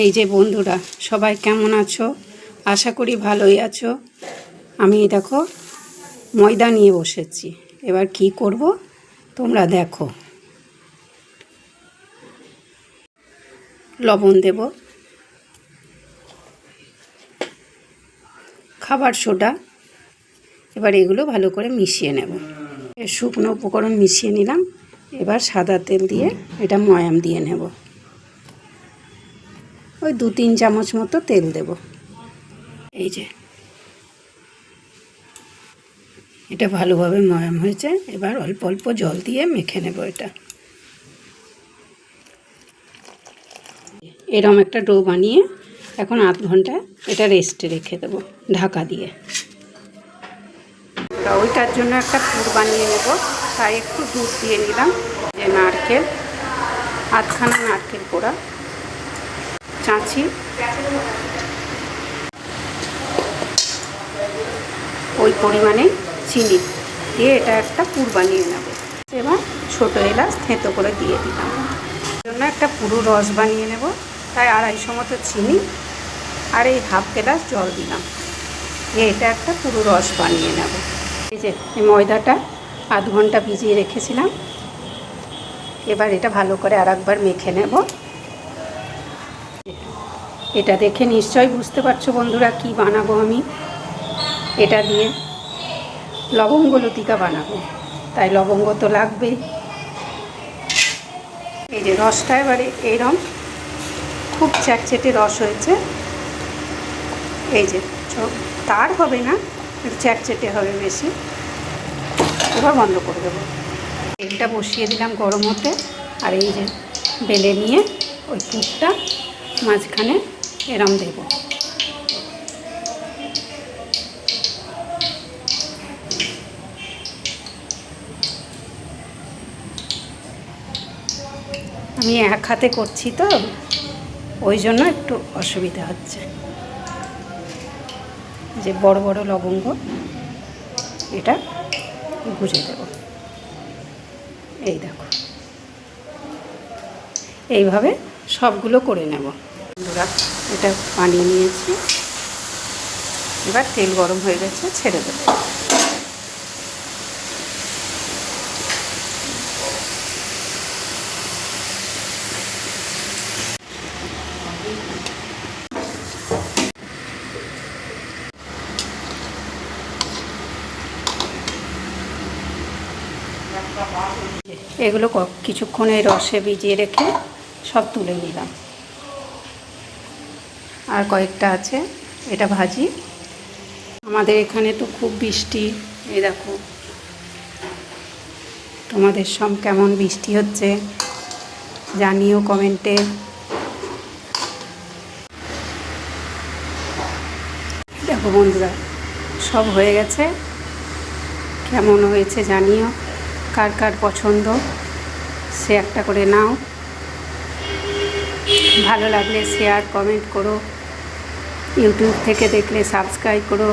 এই যে বন্ধুরা, সবাই কেমন আছো? আশা করি ভালোই আছো। আমি দেখো, ময়দা নিয়ে বসেছি। এবার কি করব? তোমরা দেখো। লবণ দেব। খাবার সোডা। এবার এগুলো ভালো করে মিশিয়ে নেব। শুকনো উপকরণ মিশিয়ে নিলাম। এবার সাদা তেল দিয়ে এটা ময়াম দিয়ে নেব। ওই দু তিন চামচ মতো তেল দেব। এই যে। এটা ভালোভাবে ময়াম হয়েছে। এবার অল্প অল্প জল দিয়ে মেখে নেব এটা। এরম একটা ডো বানিয়ে এখন আধ ঘণ্টা এটা রেস্টে রেখে দেবো, ঢাকা দিয়ে। তা ওইটার জন্য একটা পুর বানিয়ে নেব। তাই একটু দুধ দিয়ে নিলাম, যে নারকেল, আধখানা নারকেল পোড়া। চাঁচি ওই পরিমাণে চিনি দিয়ে এটা একটা পুর বানিয়ে নেব। এবার ছোটো এলাচ থেঁতো করে দিয়ে দিলাম। জন্য একটা পুরো রস বানিয়ে নেব। তাই আড়াইশো মতো চিনি আর এই হাফ গ্লাস জল দিলাম। দিয়ে এটা একটা পুরো রস বানিয়ে নেব। এই যে ময়দাটা আধ ঘণ্টা ভিজিয়ে রেখেছিলাম। এবার এটা ভালো করে আর একবার মেখে নেব। এটা দেখে নিশ্চয়ই বুঝতে পারছ বন্ধুরা কি বানাবো আমি। এটা দিয়ে লবঙ্গ লতিকা বানাবো। তাই লবঙ্গ তো লাগবে। এই যে রসটা এবারে এইরকম খুব চ্যাটচেটে রস হয়েছে। এই যে তার হবে না চ্যাটচেটে হবে বেশি। এবার বন্ধ করে দেবো। তেলটা বসিয়ে দিলাম গরম হতে। আর এই যে বেলে নিয়ে ওই পুরটা মাঝখানে এরম দেব। আমি এক হাতে করছি তো, ওই জন্য একটু অসুবিধা হচ্ছে। যে বড় বড় লবঙ্গ, এটা গুঁজে দেব। এই দেখো। এইভাবে সবগুলো করে নেব। বন্ধুরা এটা বানিয়ে নিয়েছি। এবার তেল গরম হয়ে গেছে, ছেড়ে দেব। এগুলো কিছুক্ষণ এই রসে ভিজিয়ে রেখে সব তুলে নিলাম। আর কয়েকটা আছে, এটা ভাজি। আমাদের এখানে তো খুব বৃষ্টি, এই দেখো। তোমাদের সব কেমন বৃষ্টি হচ্ছে, জানিও কমেন্টে। দেখো বন্ধুরা, সব হয়ে গেছে। কেমন হয়েছে জানিও, কার কার পছন্দ, সে একটা করে নাও। ভালো লাগলে শেয়ার কমেন্ট করো। ইউটিউব থেকে দেখলে সাবস্ক্রাইব করো।